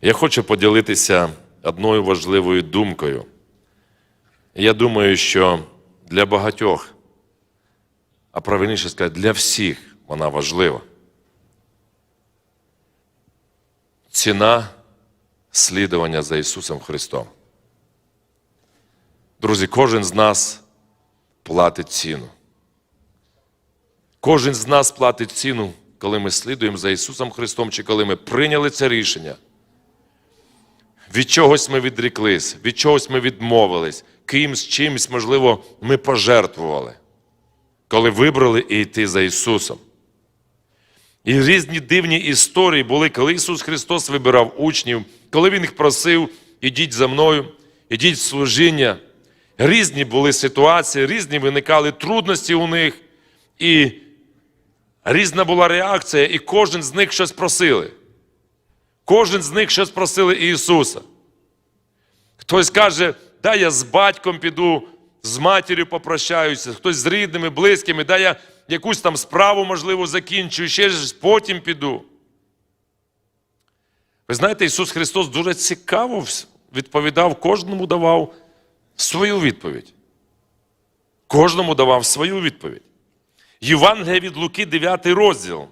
Я хочу поділитися одною важливою думкою. Я думаю, що для багатьох, а правильніше сказати, для всіх вона важлива. Ціна слідування за Ісусом Христом. Друзі, кожен з нас платить ціну. Кожен з нас платить ціну, коли ми слідуємо за Ісусом Христом, чи коли ми прийняли це рішення. Від чогось ми відріклись, від чогось ми відмовились, кимсь чимось, можливо, ми пожертвували, коли вибрали і йти за Ісусом. І різні дивні історії були, коли Ісус Христос вибирав учнів, коли Він їх просив, ідіть за мною, ідіть в служіння. Різні були ситуації, різні виникали трудності у них, і різна була реакція, і кожен з них щось просили. Кожен з них щось просили Ісуса. Хтось каже, дай я з батьком піду, з матір'ю попрощаюся, хтось з рідними, близькими, дай я якусь там справу, можливо, закінчу, ще ж потім піду. Ви знаєте, Ісус Христос дуже цікаво відповідав, кожному давав свою відповідь. Кожному давав свою відповідь. Євангелія від Луки, 9 розділ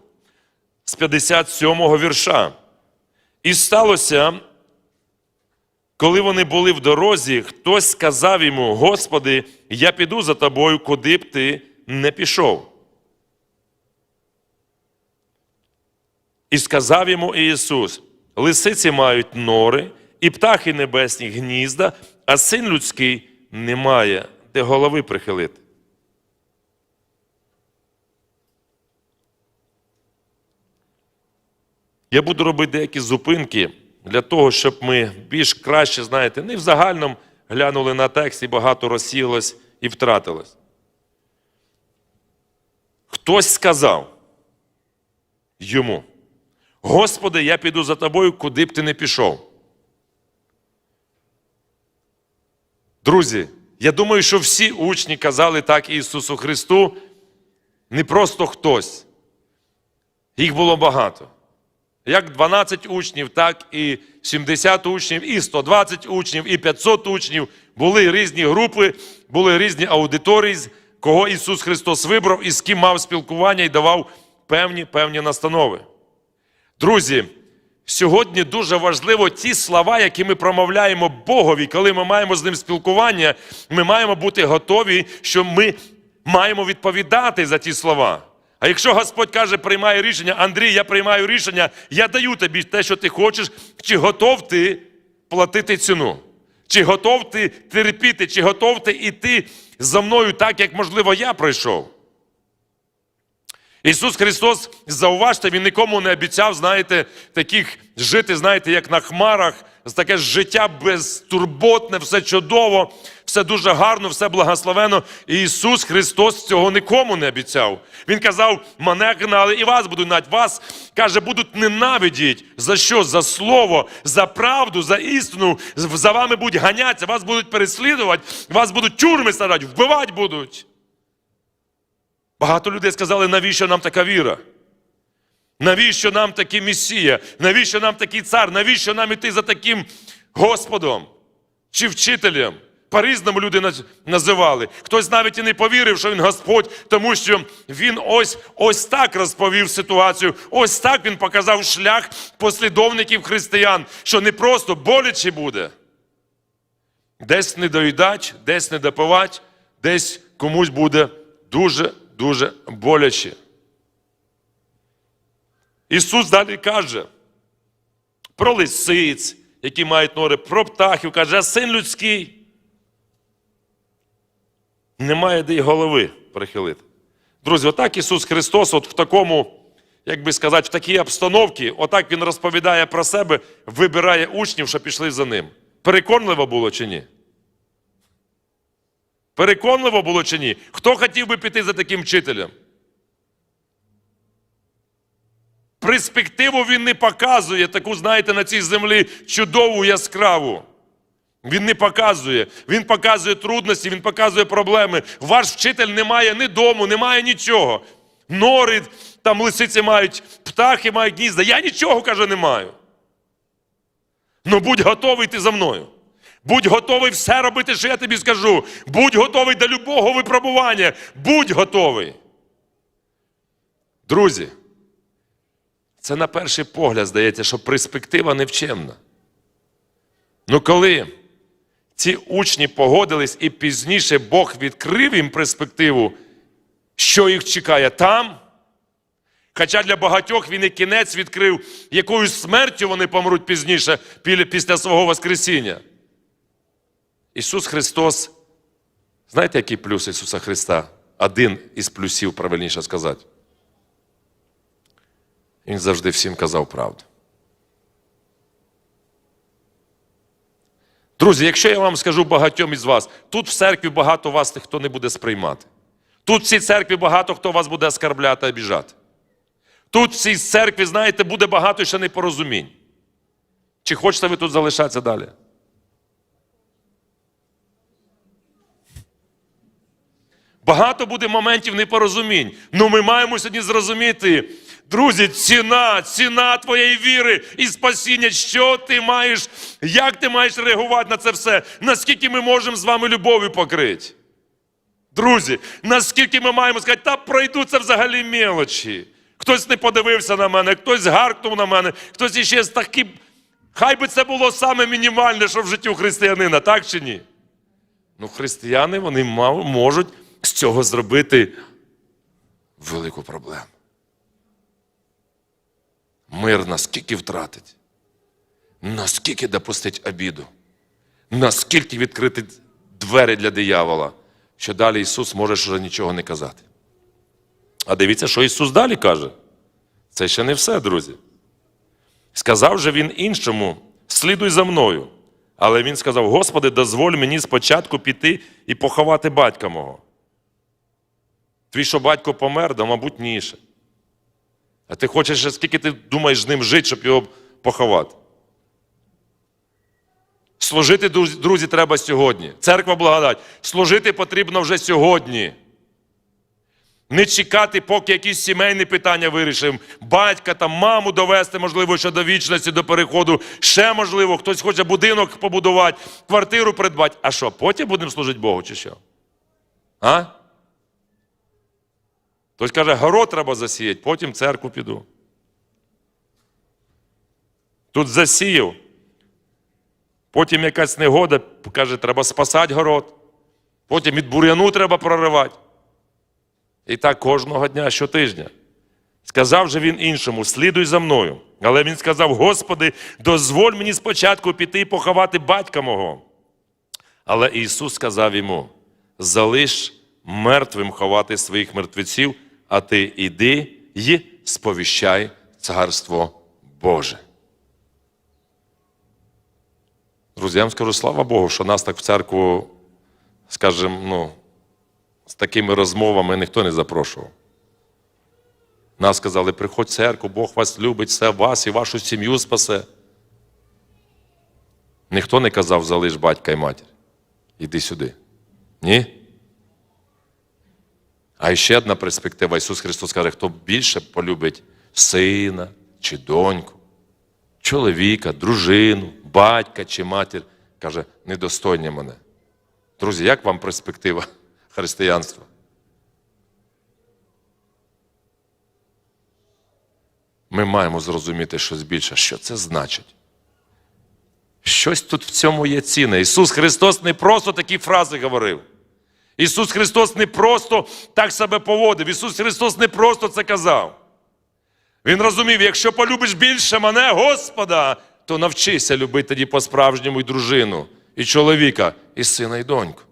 з 57 вірша. І сталося, коли вони були в дорозі, хтось сказав йому: Господи, я піду за тобою, куди б ти не пішов. І сказав йому Ісус: Лисиці мають нори, і птахи небесні гнізда, а син людський не має, де голови прихилити. Я буду робити деякі зупинки для того, щоб ми більш краще, знаєте, не в загальному глянули на текст і багато розсіялось і втратилось. Хтось сказав йому: Господи, я піду за тобою, куди б ти не пішов. Друзі, я думаю, що всі учні казали так Ісусу Христу, не просто хтось. Їх було багато. Як 12 учнів, так і 70 учнів, і 120 учнів, і 500 учнів. Були різні групи, були різні аудиторії, кого Ісус Христос вибрав і з ким мав спілкування і давав певні певні настанови. Друзі, сьогодні дуже важливо ті слова, які ми промовляємо Богові, коли ми маємо з ним спілкування, ми маємо бути готові, що ми маємо відповідати за ті слова. А якщо Господь каже, приймає рішення, Андрій, я приймаю рішення, я даю тобі те, що ти хочеш, чи готов ти платити ціну? Чи готов ти терпіти, чи готов ти йти за мною так, як, можливо, я пройшов? Ісус Христос, зауважте, Він нікому не обіцяв, знаєте, таких жити, знаєте, як на хмарах, таке життя безтурботне, все чудово, все дуже гарно, все благословено. І Ісус Христос цього нікому не обіцяв. Він казав, мене гнали і вас будуть гнати. Вас, каже, будуть ненавидіть. За що? За слово, за правду, за істину. За вами будуть ганятися, вас будуть переслідувати, вас будуть тюрми садати, вбивати будуть. Багато людей сказали, навіщо нам така віра? Навіщо нам такий Месія? Навіщо нам такий цар? Навіщо нам іти за таким Господом чи вчителем? По-різному люди називали. Хтось навіть і не повірив, що він Господь, тому що він ось ось так розповів ситуацію, ось так він показав шлях послідовників християн, що не просто боляче буде. Десь не доїдать, десь не допивать, десь комусь буде дуже дуже боляче. Ісус далі каже про лисиць, які мають нори, про птахів, каже, а син людський немає де й голови прихилити. Друзі, отак Ісус Христос, от в такому, як би сказати, в такій обстановці, отак Він розповідає про себе, вибирає учнів, що пішли за ним. Переконливо було чи ні? Переконливо було чи ні? Хто хотів би піти за таким вчителем? Перспективу він не показує, таку, знаєте, на цій землі чудову яскраву. Він не показує. Він показує трудності, він показує проблеми. Ваш вчитель не має ні дому, не має нічого. Нори, там лисиці мають, птахи мають гнізда. Я нічого, каже, не маю. Ну будь готовий ти за мною. Будь готовий все робити, що я тобі скажу. Будь готовий до любого випробування. Будь готовий. Друзі, це на перший погляд здається, що перспектива невчемна. Ну коли ці учні погодились і пізніше Бог відкрив їм перспективу, що їх чекає там. Хоча для багатьох він і кінець відкрив, якою смертю вони помруть пізніше після свого Воскресіння. Ісус Христос, знаєте, який плюс Ісуса Христа? Один із плюсів, правильніше сказати. Він завжди всім казав правду. Друзі, якщо я вам скажу багатьом із вас, тут в церкві багато вас хто не буде сприймати. Тут в цій церкві багато хто вас буде оскарбляти, обіжати. Тут в цій церкві, знаєте, буде багато ще непорозумінь. Чи хочете ви тут залишатися далі? Багато буде моментів непорозумінь. Ну ми маємо сьогодні зрозуміти, друзі, ціна, ціна твоєї віри і спасіння. Що ти маєш, як ти маєш реагувати на це все? Наскільки ми можемо з вами любов'ю покрити? Друзі, наскільки ми маємо сказати, та пройду це взагалі мелочі. Хтось не подивився на мене, хтось гаркнув на мене, хтось іще з таким. Хай би це було саме мінімальне, що в житті у християнина, так чи ні? Ну, християни вони можуть з цього зробити велику проблему. Мир наскільки втратить, наскільки допустить обіду, наскільки відкрити двері для диявола, що далі Ісус може вже нічого не казати. А дивіться, що Ісус далі каже. Це ще не все, друзі. Сказав же він іншому: слідуй за мною. Але він сказав: Господи, дозволь мені спочатку піти і поховати батька мого. Твій що батько помер, да, мабуть, ніше. А ти хочеш, скільки ти думаєш з ним жити, щоб його поховати? Служити, друзі, треба сьогодні. Церква благодать. Служити потрібно вже сьогодні. Не чекати, поки якісь сімейні питання вирішимо. Батька там, маму довести, можливо, ще до вічності, до переходу. Ще можливо, хтось хоче будинок побудувати, квартиру придбати. А що, потім будемо служити Богу, чи що? А? Хтось каже, город треба засіяти, потім в церкву піду. Тут засіяв. Потім якась негода, каже, треба спасати город. Потім від бур'яну треба проривати. І так кожного дня, щотижня. Сказав же він іншому: слідуй за мною. Але він сказав: Господи, дозволь мені спочатку піти і поховати батька мого. Але Ісус сказав йому: залиш мертвим ховати своїх мертвеців, а ти іди й сповіщай Царство Боже. Друзі, скажу, слава Богу, що нас так в церкву, скажімо, ну, з такими розмовами ніхто не запрошував. Нас сказали, приходь в церкву, Бог вас любить, все вас і вашу сім'ю спасе. Ніхто не казав, залиш батька і матір. Іди сюди. Ні? А ще одна перспектива. Ісус Христос каже, хто більше полюбить сина чи доньку, чоловіка, дружину, батька чи матір, каже, недостойні мене. Друзі, як вам перспектива християнства? Ми маємо зрозуміти щось більше, що це значить. Щось тут в цьому є цінне. Ісус Христос не просто такі фрази говорив. Ісус Христос не просто так себе поводив. Ісус Христос не просто це казав. Він розумів, якщо полюбиш більше мене, Господа, то навчися любити тоді по-справжньому і дружину, і чоловіка, і сина, і доньку.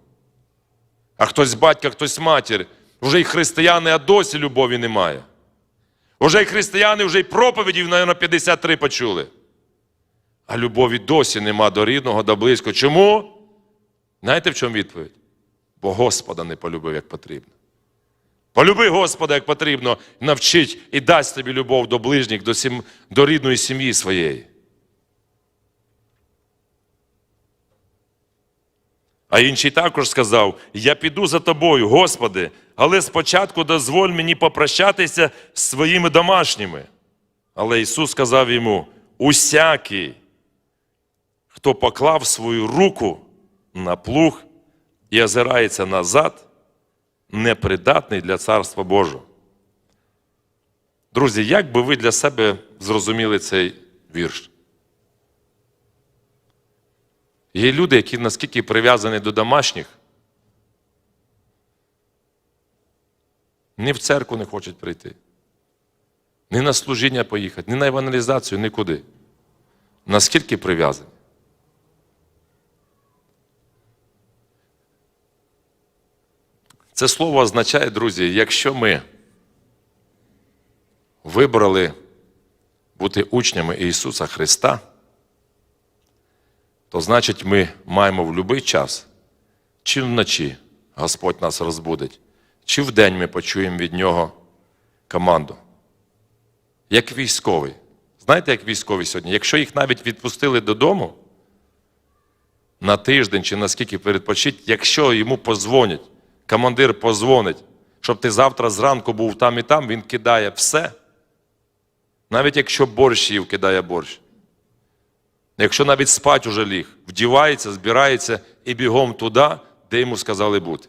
А хтось батька, хтось матір, вже й християни, а досі любові немає. Уже й християни, вже й проповідів, на 53 почули. А любові досі нема до рідного, до близького. Чому? Знаєте, в чому відповідь? Бо Господа не полюбив, як потрібно. Полюби Господа, як потрібно, навчить і дасть тобі любов до ближніх, до, сім... до рідної сім'ї своєї. А інший також сказав: Я піду за тобою, Господи, але спочатку дозволь мені попрощатися з своїми домашніми. Але Ісус сказав йому: усякий, хто поклав свою руку на плуг і озирається назад, непридатний для Царства Божого. Друзі, як би ви для себе зрозуміли цей вірш? Є люди, які наскільки прив'язані до домашніх, ні в церкву не хочуть прийти, ні на служіння поїхати, ні на евангелізацію, нікуди. Наскільки прив'язані? Це слово означає, друзі, якщо ми вибрали бути учнями Ісуса Христа, то значить ми маємо в будь-який час, чи вночі Господь нас розбудить, чи вдень ми почуємо від Нього команду. Як військовий. Знаєте, як військові сьогодні? Якщо їх навіть відпустили додому на тиждень чи наскільки передпочить, якщо йому позвонять, командир позвонить, щоб ти завтра зранку був там і там, він кидає все. Навіть якщо борщ їв, кидає борщ. Якщо навіть спать уже ліг, вдівається, збирається і бігом туди, де йому сказали бути.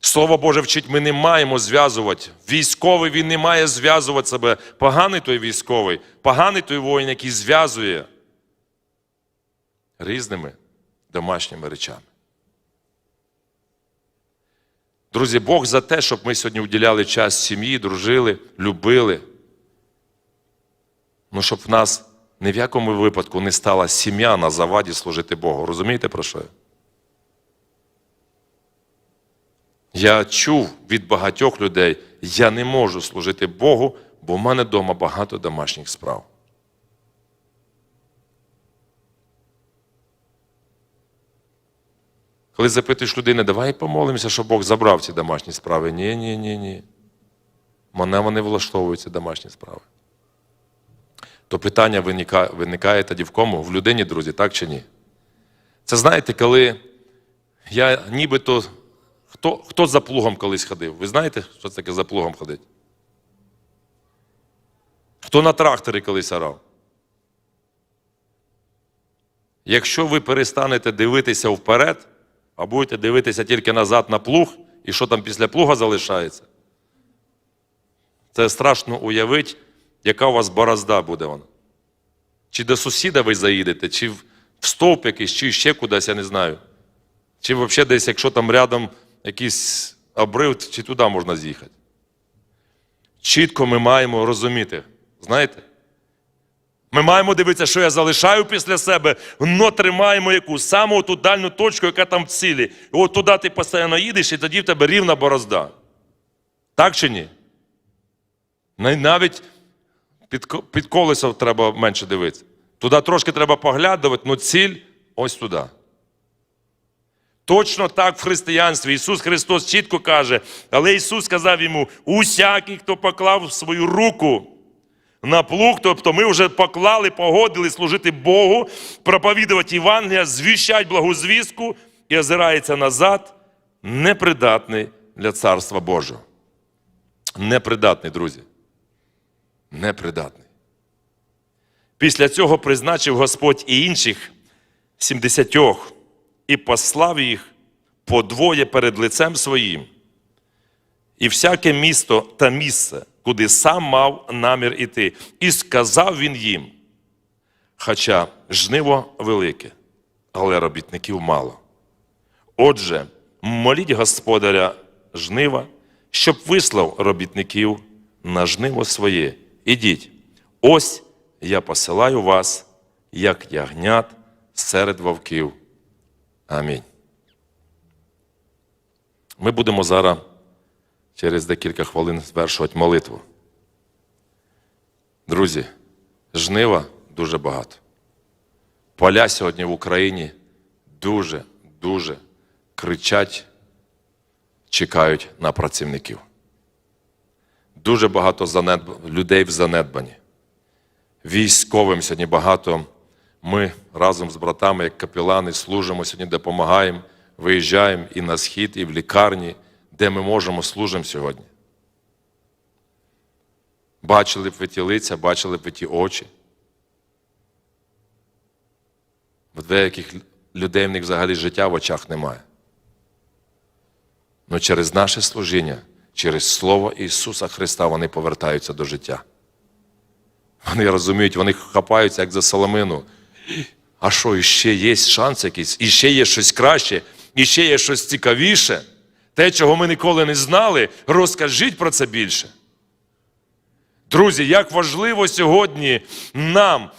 Слово Боже вчить, ми не маємо зв'язувати. Військовий він не має зв'язувати себе. Поганий той військовий, поганий той воїн, який зв'язує різними домашніми речами. Друзі, Бог за те, щоб ми сьогодні уділяли час сім'ї, дружили, любили. Ну, щоб в нас ні в якому випадку не стала сім'я на заваді служити Богу. Розумієте про що? я? Чув від багатьох людей, я не можу служити Богу, бо в мене вдома багато домашніх справ. Коли запитуєш людини, давай помолимося, щоб Бог забрав ці домашні справи. Ні, ні, ні, ні. Мене вони влаштовують ці домашні справи. То питання виникає, виникає тоді в кому? В людині, друзі, так чи ні? Це знаєте, коли я нібито. Хто, хто за плугом колись ходив? Ви знаєте, що це таке за плугом ходить? Хто на тракторі колись орав? Якщо ви перестанете дивитися вперед, а будете дивитися тільки назад на плуг, і що там після плуга залишається, це страшно уявити, яка у вас борозда буде вона. Чи до сусіда ви заїдете, чи в стовп якийсь, чи ще кудись, я не знаю. Чи взагалі десь, якщо там рядом якийсь обрив, чи туди можна з'їхати. Чітко ми маємо розуміти, знаєте? Ми маємо дивитися, що я залишаю після себе, но тримаємо яку саму ту дальню точку, яка там в цілі. І от туди ти постійно їдеш, і тоді в тебе рівна борозда. Так чи ні? Навіть під колесо треба менше дивитися. Туди трошки треба поглядувати, але ціль ось туди. Точно так в християнстві. Ісус Христос чітко каже, але Ісус сказав йому: усякий, хто поклав свою руку на плуг, тобто ми вже поклали, погодили служити Богу, проповідувати Євангелія, звіщать благу звістку і озирається назад, непридатний для Царства Божого. Непридатний, друзі. Непридатний. Після цього призначив Господь і інших сімдесятьох і послав їх подвоє перед лицем своїм, і всяке місто та місце, куди сам мав намір іти, і сказав він їм, хоча жниво велике, але робітників мало. Отже, моліть господаря жнива, щоб вислав робітників на жниво своє. Ідіть, ось я посилаю вас, як ягнят серед вовків. Амінь. Ми будемо зараз через декілька хвилин звершувати молитву. Друзі, жнива дуже багато. Поля сьогодні в Україні дуже, дуже кричать, чекають на працівників. Дуже багато занедб... людей в занедбанні. Військовим сьогодні багато. Ми разом з братами, як капелани, служимо сьогодні, допомагаємо, виїжджаємо і на схід, і в лікарні, де ми можемо, служимо сьогодні. Бачили б ви ті лиця, бачили б ви ті очі. В деяких людей в них взагалі життя в очах немає. Але через наше служіння, через Слово Ісуса Христа вони повертаються до життя. Вони розуміють, вони хапаються, як за соломину. А що, іще є шанс якийсь, іще є щось краще, іще є щось цікавіше. Те, чого ми ніколи не знали, розкажіть про це більше. Друзі, як важливо сьогодні нам,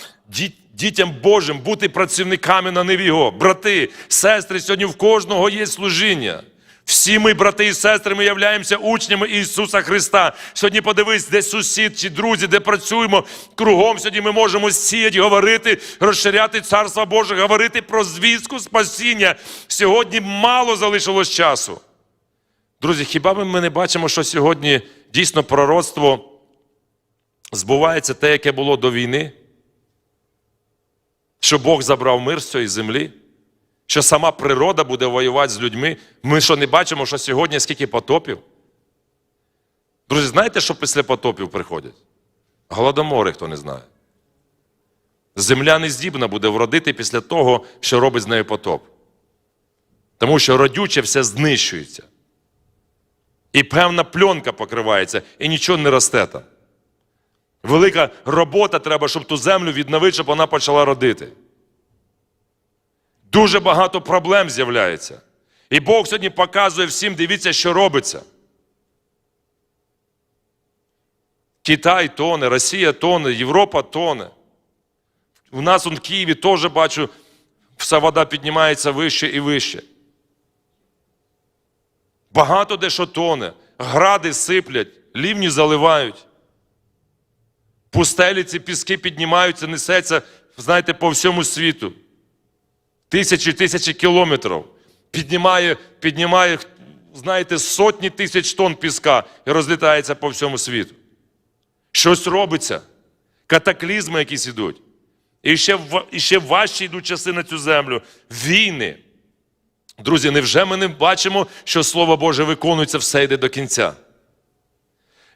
дітям Божим, бути працівниками на ниві. Брати, сестри, сьогодні в кожного є служіння. Всі ми, брати і сестри, ми являємося учнями Ісуса Христа. Сьогодні подивись, де сусід чи друзі, де працюємо кругом. Сьогодні ми можемо сіяти, говорити, розширяти Царство Боже, говорити про звістку спасіння. Сьогодні мало залишилось часу. Друзі, хіба ми не бачимо, що сьогодні дійсно пророцтво збувається те, яке було до війни? Що Бог забрав мир з цієї землі? Що сама природа буде воювати з людьми? Ми що не бачимо, що сьогодні скільки потопів? Друзі, знаєте, що після потопів приходять? Голодомори, хто не знає. Земля не здібна буде вродити після того, що робить з нею потоп. Тому що родюче все знищується. І певна пленка покривається, і нічого не росте там. Велика робота треба, щоб ту землю відновити, щоб вона почала родити. Дуже багато проблем з'являється. І Бог сьогодні показує всім, дивіться, що робиться. Китай тоне, Росія тоне, Європа тоне. У нас он в Києві теж бачу, вся вода піднімається вище і вище. Багато де що тоне, гради сиплять, лівні заливають. Пустелі ці піски піднімаються, несеться, знаєте, по всьому світу. Тисячі тисячі кілометрів. Піднімає, піднімає, знаєте, сотні тисяч тонн піска і розлітається по всьому світу. Щось робиться. Катаклізми якісь ідуть. І ще, і ще важчі йдуть часи на цю землю. Війни. Друзі, невже ми не бачимо, що Слово Боже виконується, все йде до кінця?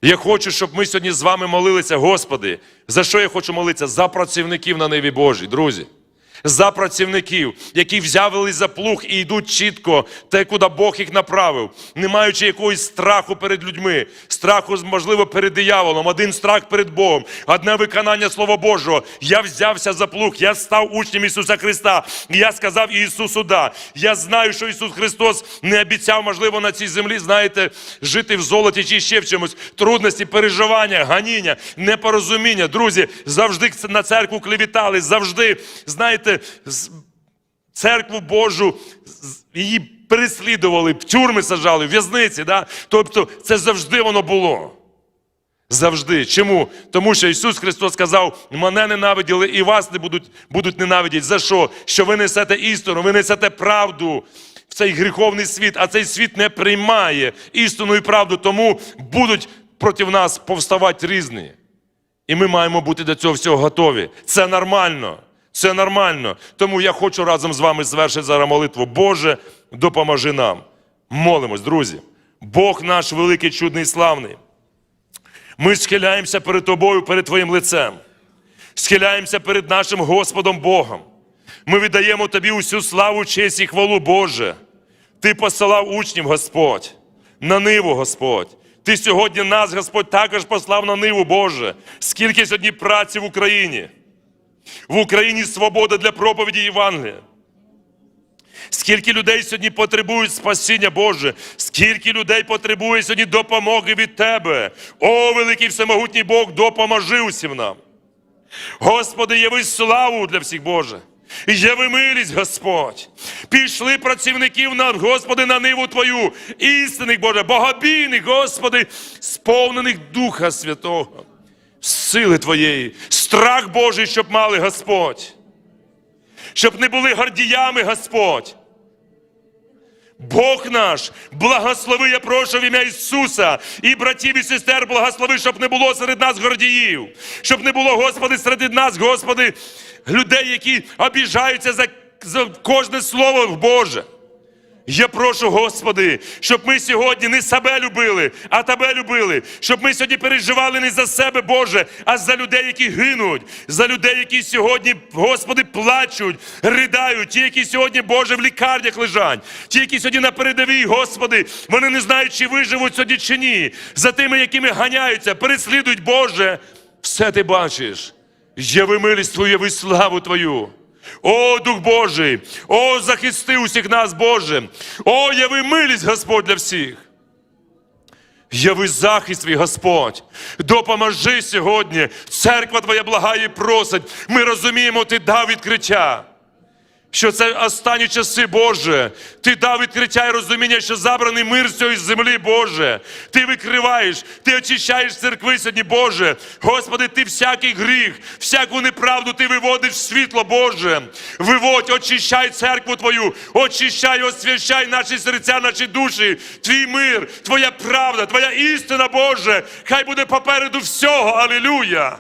Я хочу, щоб ми сьогодні з вами молилися, Господи. За що я хочу молитися? За працівників на Неві Божій, друзі. За працівників, які взявились за плуг і йдуть чітко, те, куди Бог їх направив, не маючи якогось страху перед людьми, страху, можливо, перед дияволом, один страх перед Богом, одне виконання Слова Божого. Я взявся за плуг, я став учнем Ісуса Христа. Я сказав Ісусу, да. Я знаю, що Ісус Христос не обіцяв, можливо, на цій землі, знаєте, жити в золоті чи ще в чомусь. Трудності, переживання, ганіння, непорозуміння. Друзі, завжди на церкву клевітали, завжди, знаєте, з- церкву Божу, її переслідували, в тюрми сажали, в в'язниці. Да? Тобто це завжди воно було. Завжди. Чому? Тому що Ісус Христос сказав: мене ненавиділи і вас не будуть, будуть ненавидіти. За що? Що ви несете істину, ви несете правду в цей гріховний світ, а цей світ не приймає істину і правду, тому будуть проти нас повставати різні. І ми маємо бути до цього всього готові. Це нормально. Це нормально. Тому я хочу разом з вами звершити зараз молитву. Боже, допоможи нам. Молимось, друзі. Бог наш великий, чудний, славний. Ми схиляємося перед тобою, перед Твоїм лицем. Схиляємося перед нашим Господом Богом. Ми віддаємо Тобі усю славу, честь і хвалу, Боже. Ти посилав учнів, Господь, на ниву, Господь. Ти сьогодні нас, Господь, також послав на ниву, Боже. Скільки сьогодні праці в Україні? В Україні свобода для проповіді Євангелія. Скільки людей сьогодні потребують спасіння Боже, скільки людей потребує сьогодні допомоги від Тебе. О, великий всемогутній Бог, допоможи усім нам. Господи, яви славу для всіх Боже. Яви милість, Господь. Пішли працівників нам, Господи, на ниву Твою, істинних Боже, богобійних, Господи, сповнених Духа Святого, сили Твоєї, страх Божий, щоб мали Господь. Щоб не були гордіями, Господь. Бог наш, благослови, я прошу в ім'я Ісуса і братів і сестер, благослови, щоб не було серед нас гордіїв, щоб не було, Господи, серед нас, Господи, людей, які обіжаються за, за кожне слово Боже. Я прошу, Господи, щоб ми сьогодні не себе любили, а Тебе любили, щоб ми сьогодні переживали не за себе, Боже, а за людей, які гинуть, за людей, які сьогодні, Господи, плачуть, ридають, ті, які сьогодні, Боже, в лікарнях лежать, ті, які сьогодні на передовій, Господи, вони не знають, чи виживуть сьогодні чи ні. За тими, якими ганяються, переслідують, Боже, все ти бачиш. Яви милість Твою, яви славу Твою. О, Дух Божий! О, захисти усіх нас, Боже! О, яви милість, Господь, для всіх! Яви захист твій, Господь, допоможи сьогодні. Церква Твоя благає і просить. Ми розуміємо, Ти дав відкриття. Що це останні часи, Боже. Ти дав відкриття і розуміння, що забраний мир з цієї землі, Боже. Ти викриваєш, ти очищаєш церкви сьогодні, Боже. Господи, ти всякий гріх, всяку неправду ти виводиш в світло, Боже. Виводь, очищай церкву Твою, очищай, освящай наші серця, наші душі, твій мир, Твоя правда, Твоя істина, Боже. Хай буде попереду всього. Алілуя.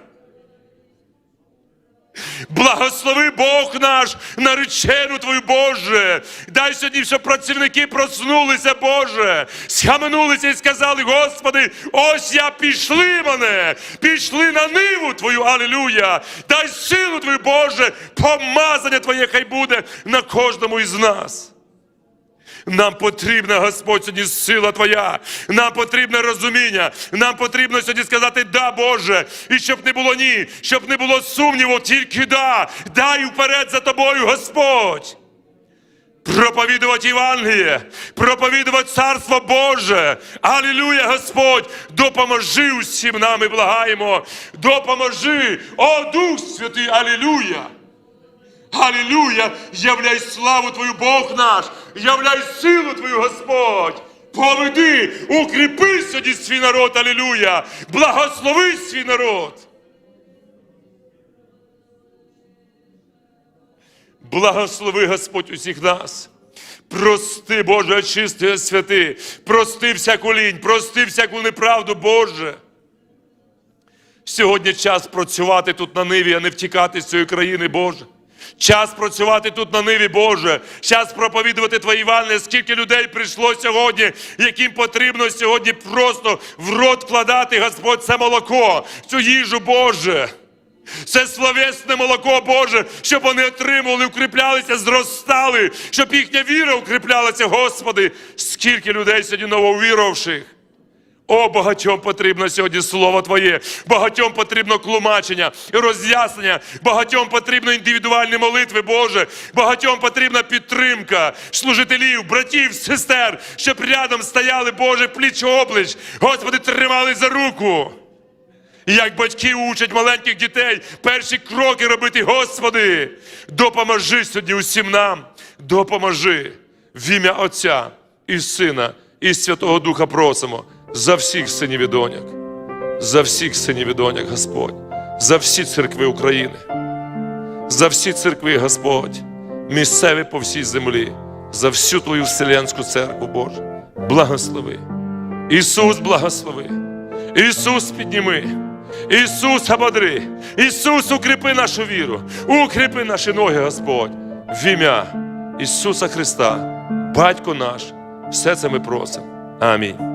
Благослови Бог наш наречену Твою Боже. Дай сьогодні, щоб працівники проснулися, Боже, схаменулися і сказали, Господи, ось я пішли мене, пішли на ниву Твою, Алілюя. Дай силу Твою, Боже, помазання Твоє хай буде на кожному із нас. Нам потрібна, Господь, сьогодні сила Твоя. Нам потрібне розуміння. Нам потрібно сьогодні сказати да, Боже. І щоб не було ні, щоб не було сумніву, тільки да. Дай вперед за тобою, Господь. Проповідувати Євангеліє, проповідувати Царство Боже. Алілуя, Господь, допоможи усім нам і благаємо. Допоможи, о Дух Святий, Алілуя. Алілуя! Являй славу Твою, Бог наш! Являй силу Твою, Господь! Поведи, укріпи сьогодні свій народ, алілуя! Благослови свій народ! Благослови Господь усіх нас! Прости, Боже, очисти, святи, прости всяку лінь, прости всяку неправду, Боже. Сьогодні час працювати тут на ниві, а не втікати з цієї країни, Боже. Час працювати тут на ниві, Боже. Час проповідувати Твої Євангелія. Скільки людей прийшло сьогодні, яким потрібно сьогодні просто в рот вкладати, Господь, це молоко, цю їжу, Боже. Це словесне молоко Боже, щоб вони отримували, укріплялися, зростали, щоб їхня віра укріплялася, Господи. Скільки людей сьогодні нововіровших. О, багатьом потрібно сьогодні слово Твоє, багатьом потрібно клумачення і роз'яснення, багатьом потрібно індивідуальні молитви, Боже, багатьом потрібна підтримка служителів, братів, сестер, щоб рядом стояли, Боже, пліч облич, Господи, тримали за руку. І Як батьки учать маленьких дітей перші кроки робити, Господи, допоможи сьогодні усім нам, допоможи в ім'я Отця і Сина, і Святого Духа просимо за всіх синів і доньок, за всіх синів і доньок, Господь, за всі церкви України, за всі церкви, Господь, місцеві по всій землі, за всю Твою Вселенську церкву, Боже, благослови. Ісус, благослови. Ісус, підніми. Ісус, ободри. Ісус, укріпи нашу віру. Укріпи наші ноги, Господь. В ім'я Ісуса Христа, Батько наш. Все це ми просимо. Амінь.